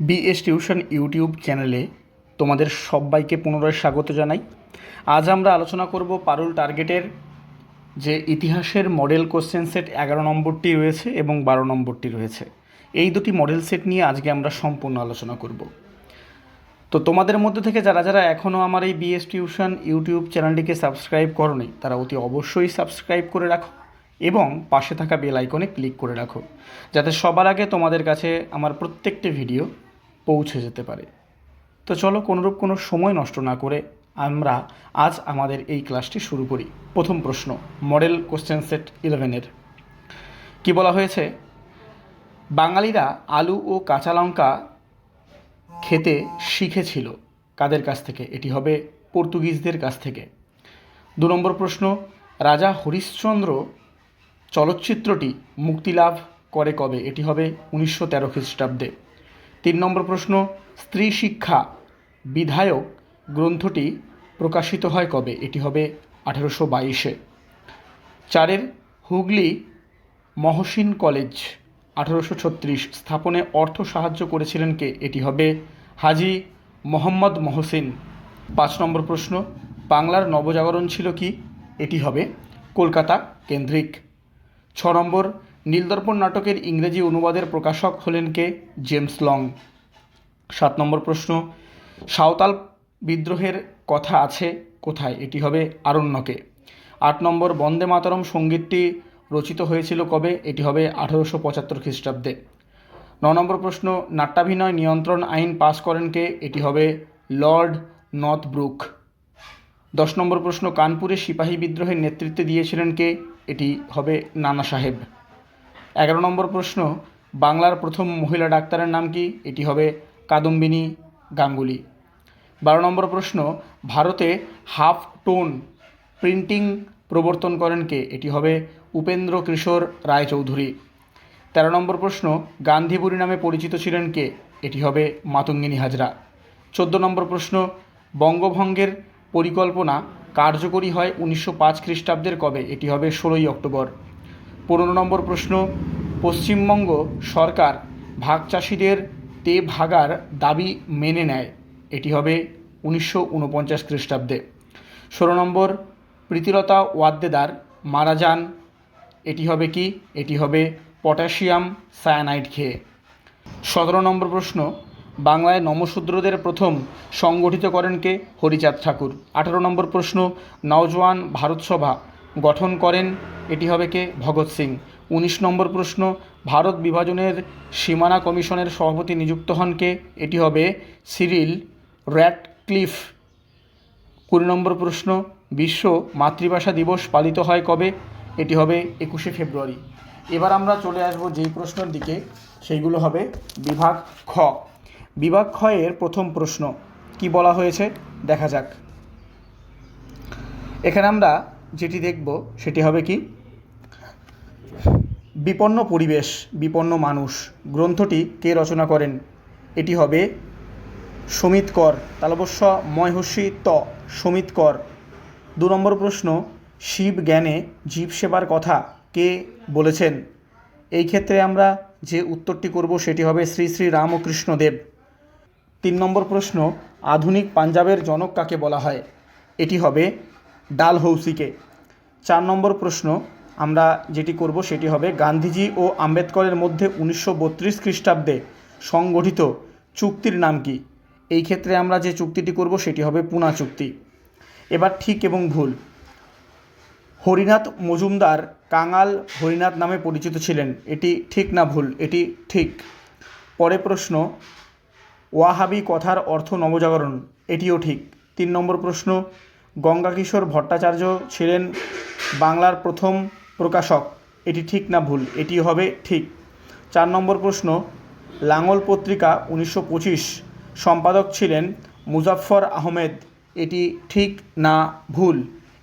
BS tuition YouTube চ্যানেলে তোমাদের সবাইকে পুনরায় স্বাগত জানাই। আজ আমরা আলোচনা করব পারুল টার্গেটের যে ইতিহাসের মডেল কোশ্চেন সেট এগারো নম্বরটি রয়েছে এবং বারো নম্বরটি রয়েছে। এই দুটি মডেল সেট নিয়ে আজকে আমরা সম্পূর্ণ আলোচনা করব। তো তোমাদের মধ্যে থেকে যারা যারা এখনও আমার এই বিএস টিউশন ইউটিউব চ্যানেলটিকে সাবস্ক্রাইব করনি, তারা অতি অবশ্যই সাবস্ক্রাইব করে রাখো এবং পাশে থাকা বেল আইকনে ক্লিক করে রাখো। যাতে সবার আগে তোমাদের কাছে আমার প্রত্যেকটি ভিডিও পৌঁছে যেতে পারে। তো চলো কোনোরূপ কোনো সময় নষ্ট না করে আমরা আজ আমাদের এই ক্লাসটি শুরু করি। প্রথম প্রশ্ন মডেল কোশ্চেন সেট ইলেভেনের কি বলা হয়েছে? বাঙালিরা আলু ও কাঁচা লঙ্কা খেতে শিখেছিল। কাদের কাছ থেকে? এটি হবে পর্তুগিজদের কাছ থেকে। দু নম্বর প্রশ্ন, রাজা হরিশ্চন্দ্র চলচ্চিত্রটি মুক্তিলাভ করে কবে? এটি হবে উনিশশো তেরো খ্রিস্টাব্দে। তিন নম্বর প্রশ্ন, স্ত্রী শিক্ষা, বিধায়ক গ্রন্থটি প্রকাশিত হয় কবে? এটি হবে আঠেরোশো বাইশে। চারের, হুগলি মহসিন কলেজ, আঠেরোশো ছত্রিশ, স্থাপনে অর্থ সাহায্য করেছিলেন কে? এটি হবে হাজি মোহাম্মদ মহসিন। পাঁচ নম্বর প্রশ্ন, বাংলার নবজাগরণ ছিল কি? এটি হবে কলকাতা কেন্দ্রিক। ছ নম্বর নীলদর্পণ নাটকের ইংরেজি অনুবাদের প্রকাশক হলেন কে? James long. সাত নম্বর প্রশ্ন, সাঁওতাল বিদ্রোহের কথা আছে কোথায়? এটি হবে আরণ্যকে। আট নম্বর, বন্দে মাতরম সঙ্গীতটি রচিত হয়েছিল কবে? এটি হবে আঠারোশো পঁচাত্তর খ্রিস্টাব্দে। ন নম্বর প্রশ্ন, নাট্যাভিনয় নিয়ন্ত্রণ আইন পাশ করেন কে? এটি হবে লর্ড নর্থব্রুক দশ নম্বর প্রশ্ন, কানপুরে সিপাহী বিদ্রোহের নেতৃত্বে দিয়েছিলেন কে? এটি হবে নানা সাহেব। এগারো নম্বর প্রশ্ন, বাংলার প্রথম মহিলা ডাক্তারের নাম কি? এটি হবে কাদম্বিনী গাঙ্গুলি। বারো নম্বর প্রশ্ন, ভারতে হাফ টোন প্রিন্টিং প্রবর্তন করেন কে? এটি হবে উপেন্দ্র কিশোর রায়চৌধুরী। তেরো নম্বর প্রশ্ন গান্ধীবুড়ি নামে পরিচিত ছিলেন কে? এটি হবে মাতঙ্গিনী হাজরা। চোদ্দ নম্বর প্রশ্ন, বঙ্গভঙ্গের পরিকল্পনা কার্যকরী হয় উনিশশো পাঁচ খ্রিস্টাব্দের কবে? এটি হবে ষোলোই অক্টোবর। পনেরো নম্বর প্রশ্ন পশ্চিমবঙ্গ সরকার ভাগ চাষিদের তে ভাগার দাবি মেনে নেয়। এটি হবে উনিশশো উনপঞ্চাশ খ্রিস্টাব্দে। ষোলো নম্বর, প্রীতিলতা ওয়াদ্দেদার মারা যান। এটি হবে কি? এটি হবে পটাশিয়াম সায়ানাইড খেয়ে। সতেরো নম্বর প্রশ্ন, বাংলায় নমশূদ্রদের প্রথম সংগঠিত করেন কে? হরিচাঁদ ঠাকুর। আঠারো নম্বর প্রশ্ন, নওজোয়ান ভারতসভা গঠন করেন। এটি হবে কে? ভগৎ সিং। উনিশ নম্বর প্রশ্ন, ভারত বিভাজনের সীমানা কমিশনের সভাপতি নিযুক্ত হন কে? এটি হবে সিরিল র্যাট ক্লিফ কুড়ি নম্বর প্রশ্ন, বিশ্ব মাতৃভাষা দিবস পালিত হয় কবে? এটি হবে একুশে ফেব্রুয়ারি। এবার আমরা চলে আসব যেই প্রশ্নের দিকে, সেইগুলো হবে বিভাগ খ। বিভাগ খ এর প্রথম প্রশ্ন, কি বলা হয়েছে? দেখা যাক। এখানে আমরা যেটি দেখব, সেটি হবে কি? বিপন্ন পরিবেশ, বিপন্ন মানুষ। গ্রন্থটি কে রচনা করেন? এটি হবে সমিত কর। তালবস্য ময়হস্যি ত। সমিত কর। দু নম্বর প্রশ্ন, শিব জ্ঞানে জীব সেবার কথা কে বলেছেন? এই ক্ষেত্রে আমরা যে উত্তরটি করব সেটি হবে শ্রী শ্রী রামকৃষ্ণ দেব তিন নম্বর প্রশ্ন, আধুনিক পাঞ্জাবের জনক কাকে বলা হয়? এটি হবে ডালহৌসিকে। চার নম্বর প্রশ্ন আমরা যেটি করব সেটি হবে গান্ধীজি ও আম্বেদকরের মধ্যে উনিশশো বত্রিশ খ্রিস্টাব্দে সংগঠিত চুক্তির নাম কি? এই ক্ষেত্রে আমরা যে চুক্তিটি করব সেটি হবে পুনা চুক্তি। এবার ঠিক এবং ভুল। হরিনাথ মজুমদার কাঙাল হরিনাথ নামে পরিচিত ছিলেন। এটি ঠিক না ভুল? এটি ঠিক। পরে প্রশ্ন, ওয়াহাবি কথার অর্থ নবজাগরণ, এটিও ঠিক। তিন নম্বর প্রশ্ন, গঙ্গাকিশোর ভট্টাচার্য ছিলেন বাংলার প্রথম প্রকাশক, এটি ঠিক না ভুল এটি হবে ঠিক। চার নম্বর প্রশ্ন, লাঙল পত্রিকা উনিশশো পঁচিশ, সম্পাদক ছিলেন মুজাফফর আহমেদ, এটি ঠিক না ভুল?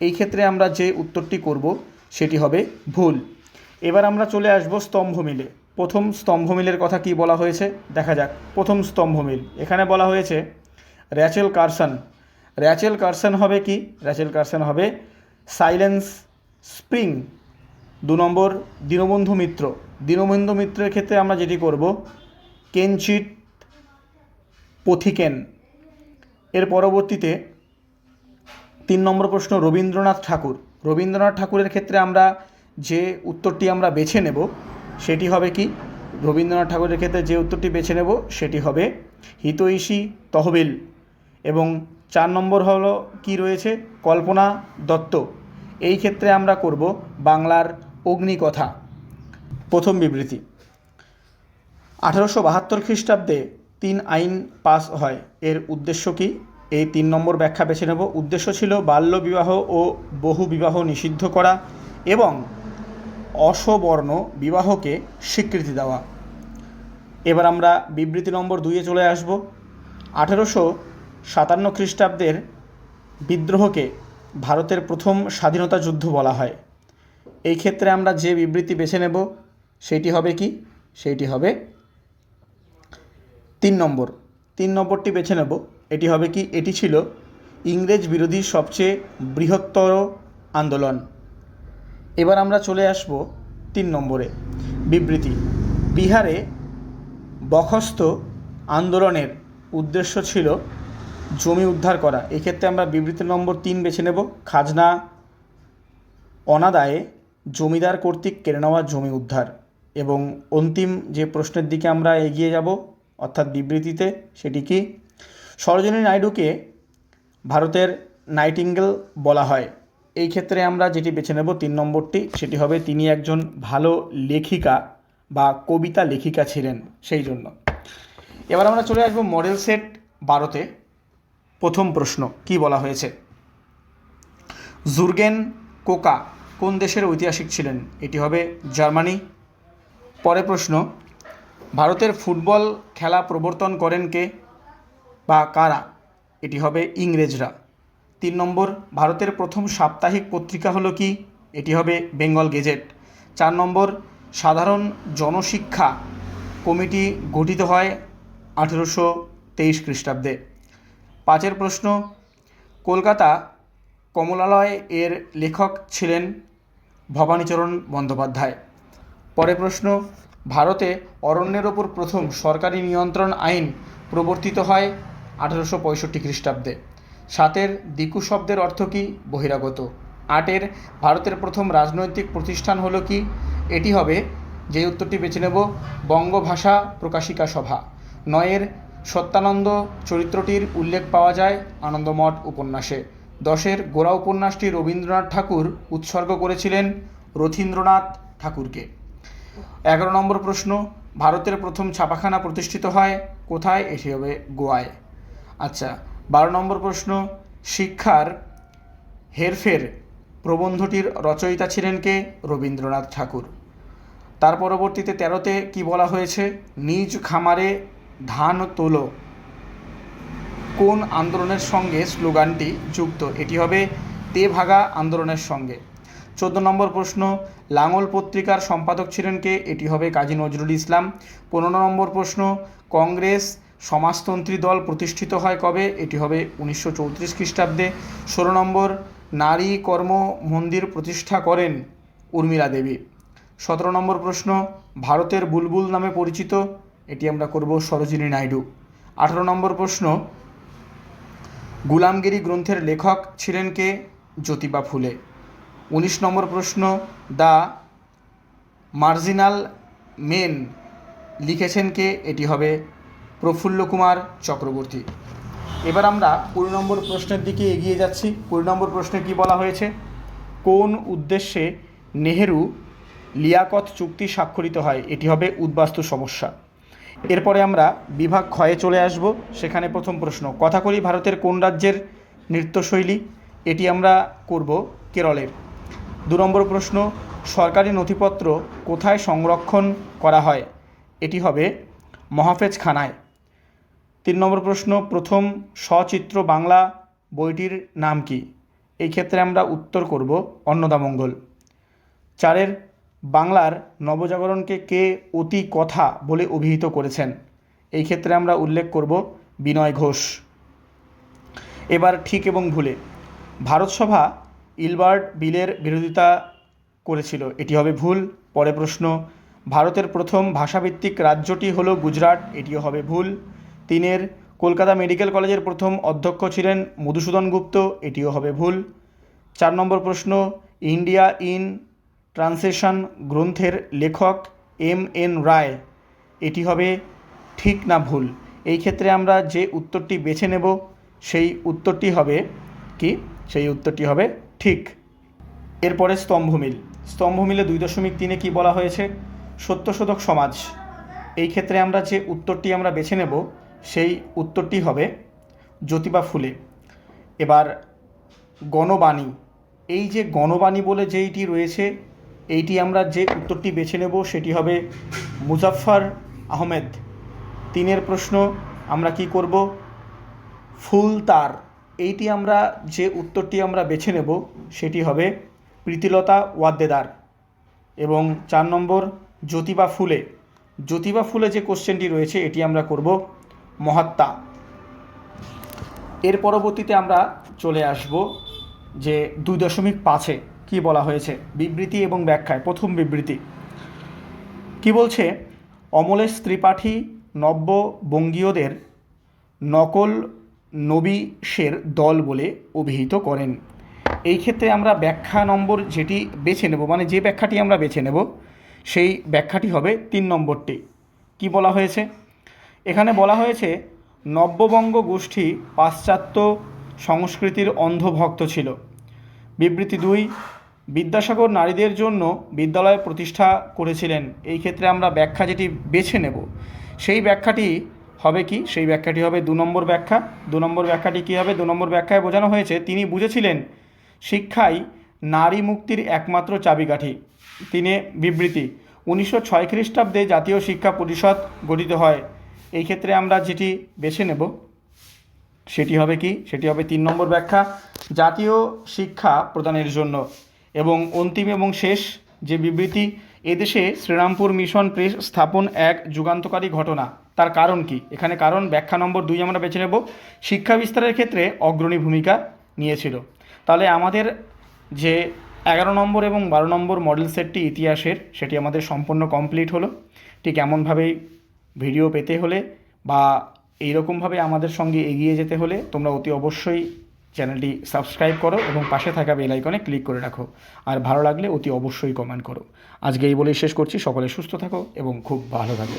এই ক্ষেত্রে আমরা যে উত্তরটি করব, সেটি হবে ভুল। এবার আমরা চলে আসব স্তম্ভ মিলে। প্রথম স্তম্ভ মিলের কথা কি বলা হয়েছে? দেখা যাক। প্রথম স্তম্ভ মিল। এখানে বলা হয়েছে, র্যাচেল কারসন। র্যাচেল কারসন হবে কি? র্যাচেল কারসন হবে সাইলেন্স স্প্রিং। দু নম্বর, দীনবন্ধু মিত্র। দীনবন্ধু মিত্রের ক্ষেত্রে আমরা যেটি করব কেঞ্চিত পথিকেন। এর পরবর্তীতে তিন নম্বর প্রশ্ন, রবীন্দ্রনাথ ঠাকুর। রবীন্দ্রনাথ ঠাকুরের ক্ষেত্রে আমরা যে উত্তরটি আমরা বেছে নেব, সেটি হবে কি? রবীন্দ্রনাথ ঠাকুরের ক্ষেত্রে যে উত্তরটি বেছে নেব, সেটি হবে হিতৈষী তহবিল। এবং চার নম্বর হলো কি রয়েছে? কল্পনা দত্ত। এই ক্ষেত্রে আমরা করব বাংলার অগ্নিকথা, প্রথম বিবৃতি। আঠারোশো বাহাত্তর খ্রিস্টাব্দে তিন আইন পাস হয়। এর উদ্দেশ্য কি? এই তিন নম্বর ব্যাখ্যা বেছে নেব। উদ্দেশ্য ছিল বাল্য বিবাহ ও বহু বিবাহ নিষিদ্ধ করা এবং অসবর্ণ বিবাহকে স্বীকৃতি দেওয়া। এবার আমরা বিবৃতি নম্বর দুইয়ে চলে আসব। আঠেরোশো সাতান্ন খ্রিস্টাব্দের বিদ্রোহকে ভারতের প্রথম স্বাধীনতা যুদ্ধ বলা হয়। এই ক্ষেত্রে আমরা যে বিবৃতি বেছে নেব, সেটি হবে কি? সেইটি হবে তিন নম্বর। তিন নম্বরটি বেছে নেব। এটি হবে কি? এটি ছিল ইংরেজ বিরোধী সবচেয়ে বৃহত্তর আন্দোলন। এবার আমরা চলে আসব তিন নম্বরে। বিবৃতি। বিহারে বখস্ত আন্দোলনের উদ্দেশ্য ছিল জমি উদ্ধার করা। এক্ষেত্রে আমরা বিবৃতি নম্বর তিন বেছে নেব। খাজনা অনাদায়ে জমিদার কর্তৃক কেড়ে নেওয়া জমি উদ্ধার এবং অন্তিম যে প্রশ্নের দিকে আমরা এগিয়ে যাব, অর্থাৎ বিবৃতিতে, সেটি কি? সরোজিনী নাইডুকে ভারতের নাইটিঙ্গেল বলা হয়। এই ক্ষেত্রে আমরা যেটি বেছে নেব তিন নম্বরটি, সেটি হবে তিনি একজন ভালো লেখিকা বা কবিতা লেখিকা ছিলেন সেই জন্য। এবার আমরা চলে আসব মডেল সেট বারোতে। প্রথম প্রশ্ন, কি বলা হয়েছে? জুর্গেন কোকা কোন দেশের ঐতিহাসিক ছিলেন? এটি হবে জার্মানি। পরে প্রশ্ন, ভারতের ফুটবল খেলা প্রবর্তন করেন কে বা কারা? এটি হবে ইংরেজরা। তিন নম্বর, ভারতের প্রথম সাপ্তাহিক পত্রিকা হলো কি? এটি হবে বেঙ্গল গেজেট। চার নম্বর, সাধারণ জনশিক্ষা কমিটি গঠিত হয় আঠেরোশো তেইশ খ্রিস্টাব্দে। পাঁচের প্রশ্ন, কলকাতা কমলালয় এর লেখক ছিলেন ভবানীচরণ বন্দ্যোপাধ্যায়। পরে প্রশ্ন, ভারতে অরণ্যের ওপর প্রথম সরকারি নিয়ন্ত্রণ আইন প্রবর্তিত হয় আঠারোশো পঁয়ষট্টি খ্রিস্টাব্দে। সাতের দিকু শব্দের অর্থ কী? বহিরাগত। আটের, ভারতের প্রথম রাজনৈতিক প্রতিষ্ঠান হলো কি? এটি হবে যে উত্তরটি বেছে নেব, বঙ্গভাষা প্রকাশিকা সভা। নয়ের সত্যানন্দ চরিত্রটির উল্লেখ পাওয়া যায় আনন্দমঠ উপন্যাসে। দশের গোড়া উপন্যাসটি রবীন্দ্রনাথ ঠাকুর উৎসর্গ করেছিলেন রথীন্দ্রনাথ ঠাকুরকে। এগারো নম্বর প্রশ্ন, ভারতের প্রথম ছাপাখানা প্রতিষ্ঠিত হয় কোথায়? এটি হবে গোয়ায়। আচ্ছা বারো নম্বর প্রশ্ন, শিক্ষার হেরফের প্রবন্ধটির রচয়িতা ছিলেন কে? রবীন্দ্রনাথ ঠাকুর। তার পরবর্তীতে তেরোতে কি বলা হয়েছে? নিজ খামারে ধান তোলো। কোন আন্দোলনের সঙ্গে স্লোগানটি যুক্ত? এটি হবে তে ভাগা আন্দোলনের সঙ্গে। চোদ্দ নম্বর প্রশ্ন, লাঙল পত্রিকার সম্পাদক ছিলেন কে? এটি হবে কাজী নজরুল ইসলাম। পনেরো নম্বর প্রশ্ন, কংগ্রেস সমাজতন্ত্রী দল প্রতিষ্ঠিত হয় কবে? এটি হবে উনিশশো চৌত্রিশ খ্রিস্টাব্দে। ষোলো নম্বর, নারী কর্ম মন্দির প্রতিষ্ঠা করেন উর্মিলা দেবী। সতেরো নম্বর প্রশ্ন, ভারতের বুলবুল নামে পরিচিত? এটি আমরা করব সরোজিনী নাইডু। আঠেরো নম্বর প্রশ্ন গুলামগিরি গ্রন্থের লেখক ছিলেন কে? জ্যোতিবা ফুলে। উনিশ নম্বর প্রশ্ন দ্য মার্জিনাল মেন লিখেছেন কে? এটি হবে প্রফুল্ল কুমার চক্রবর্তী। এবার আমরা কুড়ি নম্বর প্রশ্নের দিকে এগিয়ে যাচ্ছি। কুড়ি নম্বর প্রশ্নে কি বলা হয়েছে? কোন উদ্দেশ্যে নেহেরু লিয়াকত চুক্তি স্বাক্ষরিত হয়? এটি হবে উদ্বাস্তু সমস্যা। এরপরে আমরা বিভাগ ক্ষয়ে চলে আসব। সেখানে প্রথম প্রশ্ন, কথা কথাকলি ভারতের কোন রাজ্যের নৃত্যশৈলী? এটি আমরা করব কেরলের দু নম্বর প্রশ্ন, সরকারি নথিপত্র কোথায় সংরক্ষণ করা হয়? এটি হবে মহাফেজখানায়। তিন নম্বর প্রশ্ন, প্রথম সচিত্র বাংলা বইটির নাম কি? এই ক্ষেত্রে আমরা উত্তর করব অন্নদামঙ্গল। চারের বাংলার নবজাগরণকে কে অতি কথা বলে অভিহিত করেছেন? এই ক্ষেত্রে আমরা উল্লেখ করব বিনয় ঘোষ। এবার ঠিক এবং ভুলে। ভারতসভা ইলবার্ট বিলের বিরোধিতা করেছিল। এটি হবে ভুল, পরে প্রশ্ন। ভারতের প্রথম ভাষাভিত্তিক রাজ্যটি হলো গুজরাট, এটিও হবে ভুল। তিনের, কলকাতা মেডিকেল কলেজের প্রথম অধ্যক্ষ ছিলেন মধুসূদন গুপ্ত, এটিও হবে ভুল। চার নম্বর প্রশ্ন, ইন্ডিয়া ইন ট্রান্সলেশন গ্রন্থের লেখক এম এন রায়। এটি হবে ঠিক না ভুল। এই ক্ষেত্রে আমরা যে উত্তরটি বেছে নেব, সেই উত্তরটি হবে কি? সেই উত্তরটি হবে ঠিক। এরপরে স্তম্ভমিল। স্তম্ভমিলে দুই দশমিক তিনে কী বলা হয়েছে? সত্যশোধক সমাজ। এই ক্ষেত্রে আমরা যে উত্তরটি আমরা বেছে নেব, সেই উত্তরটি হবে জ্যোতিবা ফুলে। এবার গণবাণী। এই যে গণবাণী বলে যেইটি রয়েছে এইটি আমরা যে উত্তরটি বেছে নেব সেটি হবে মুজাফফর আহমেদ। তিনের প্রশ্ন, আমরা কি করব? ফুল তার। এইটি আমরা যে উত্তরটি আমরা বেছে নেব সেটি হবে প্রীতিলতা ওয়াদ্দেদার। এবং চার নম্বর, জ্যোতিবা ফুলে। জ্যোতিবা ফুলে যে কোশ্চেনটি রয়েছে এটি আমরা করব মহাত্মা। এর পরবর্তীতে আমরা চলে আসব যে দুই দশমিক পাঁচে। কী বলা হয়েছে? বিবৃতি এবং ব্যাখ্যায়। প্রথম বিবৃতি। কি বলছে? অমলেশ ত্রিপাঠী নব্য বঙ্গীয়দের নকল নবিশের দল বলে অভিহিত করেন। এই ক্ষেত্রে আমরা ব্যাখ্যা নম্বর যেটি বেছে নেব মানে যে ব্যাখ্যাটি আমরা বেছে নেব, সেই ব্যাখ্যাটি হবে তিন নম্বরটি। কি বলা হয়েছে? এখানে বলা হয়েছে, নব্যবঙ্গ গোষ্ঠী পাশ্চাত্য সংস্কৃতির অন্ধভক্ত ছিল। বিবৃতি দুই বিদ্যাসাগর নারীদের জন্য বিদ্যালয় প্রতিষ্ঠা করেছিলেন। এই ক্ষেত্রে আমরা ব্যাখ্যা যেটি বেছে নেব, সেই ব্যাখ্যাটি হবে কি? সেই ব্যাখ্যাটি হবে দু নম্বর ব্যাখ্যা। দু নম্বর ব্যাখ্যাটি কী হবে? দু নম্বর ব্যাখ্যায় বোঝানো হয়েছে, তিনি বুঝেছিলেন শিক্ষাই নারী মুক্তির একমাত্র চাবিকাঠি। তিনি বিবৃতি, উনিশশো ছয় খ্রিস্টাব্দে জাতীয় শিক্ষা পরিষদ গঠিত হয়। এই ক্ষেত্রে আমরা যেটি বেছে নেব, সেটি হবে কি? সেটি হবে তিন নম্বর ব্যাখ্যা, জাতীয় শিক্ষা প্রদানের জন্য। এবং অন্তিম এবং শেষ যে বিবৃতি এদেশে শ্রীরামপুর মিশন প্রেস স্থাপন এক যুগান্তকারী ঘটনা। তার কারণ কি? এখানে কারণ, ব্যাখ্যা নম্বর দুই আমরা বেছে নেব। শিক্ষা বিস্তারের ক্ষেত্রে অগ্রণী ভূমিকা নিয়েছিল। তাহলে আমাদের যে এগারো নম্বর এবং বারো নম্বর মডেল সেটটি ইতিহাসের, সেটি আমাদের সম্পূর্ণ কমপ্লিট হলো। ঠিক এমনভাবেই ভিডিও পেতে হলে বা এইরকমভাবে আমাদের সঙ্গে এগিয়ে যেতে হলে তোমরা অতি অবশ্যই চ্যানেলটি সাবস্ক্রাইব করো এবং পাশে থাকা বেল আইকনে ক্লিক করে রাখো। আর ভালো লাগলে অতি অবশ্যই কমেন্ট করো। আজকে এই বলেই শেষ করছি। সকলে সুস্থ থাকো এবং খুব ভালো থাকো।